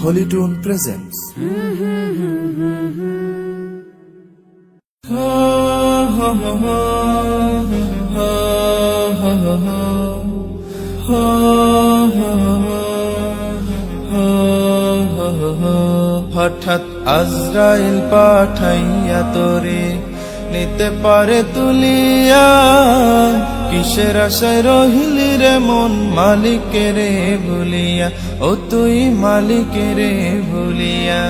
হলিটুন presents হঠাৎ আজরাইল পাঠাইয়া তোরে নিতে পারে তুলিয়া, কিসের আশায় রহিলি রে মন মালিকের ভুলিয়া? ও তুই মালিকের ভুলিয়া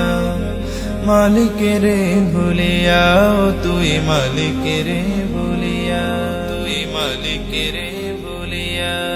মালিকের ভুলিয়া, ও তুই মালিকের ভুলিয়া, তুই মালিকের ভুলিয়া।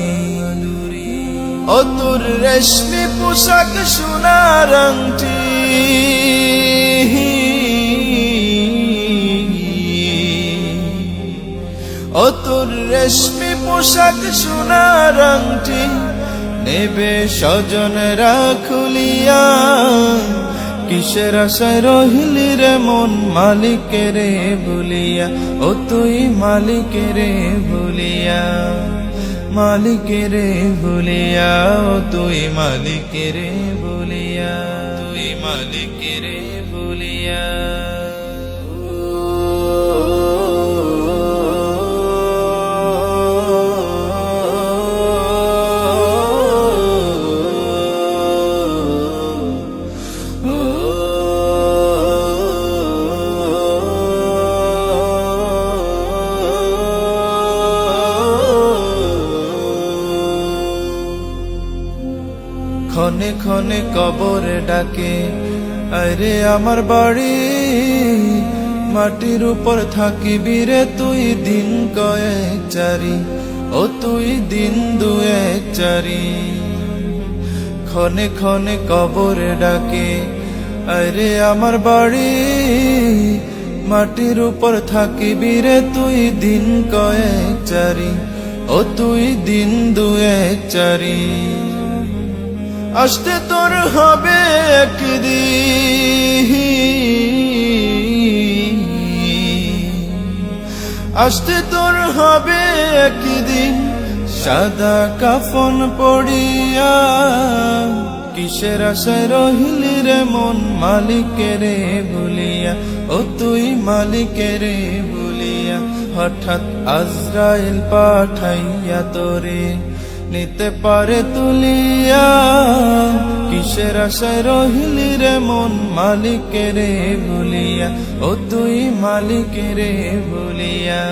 ও তোর রেশমি পোশাক সোনার আংটি ও তোর রেশমি পোশাক সোনার আংটি নেবে স্বজনরা খুলিয়া। কিসের আশায় রহিলি রে মন মালিকের ভুলিয়া ও তুই মালিকের ভুলিয়া মালিকের ভুলিয়া তুই মালিকের ভুলিয়া তুই মালিকের ভুলিয়া ক্ষণে ক্ষণে কবরে ডাকে। আরে আমার বাড়ি, মাটির উপর থাকিবি রে তুই দিন কয়েক চারি। ও তুই দিন দুয়েক চারি। ক্ষণে ক্ষণে কবরে ডাকে। আরে আমার বাড়ি, মাটির উপর থাকিবি রে তুই দিন কয়েক চারি। ও তুই দিন দুয়েক চারি। আসতে তোর হবে একদিন। আসতে তোর হবে একদিন সাদা কাফন পড়িয়া। কিসের আশায় রহিলি রে মন মালিকের ভুলিয়া ও তুই মালিকের ভুলিয়া হঠাৎ আজরাইল পাঠাইয়া তোরে। নিতে পারে তুলিয়া কিসের আশায় রহিলি রে মন মালিকের ভুলিয়া ও তুই মালিকের ভুলিয়া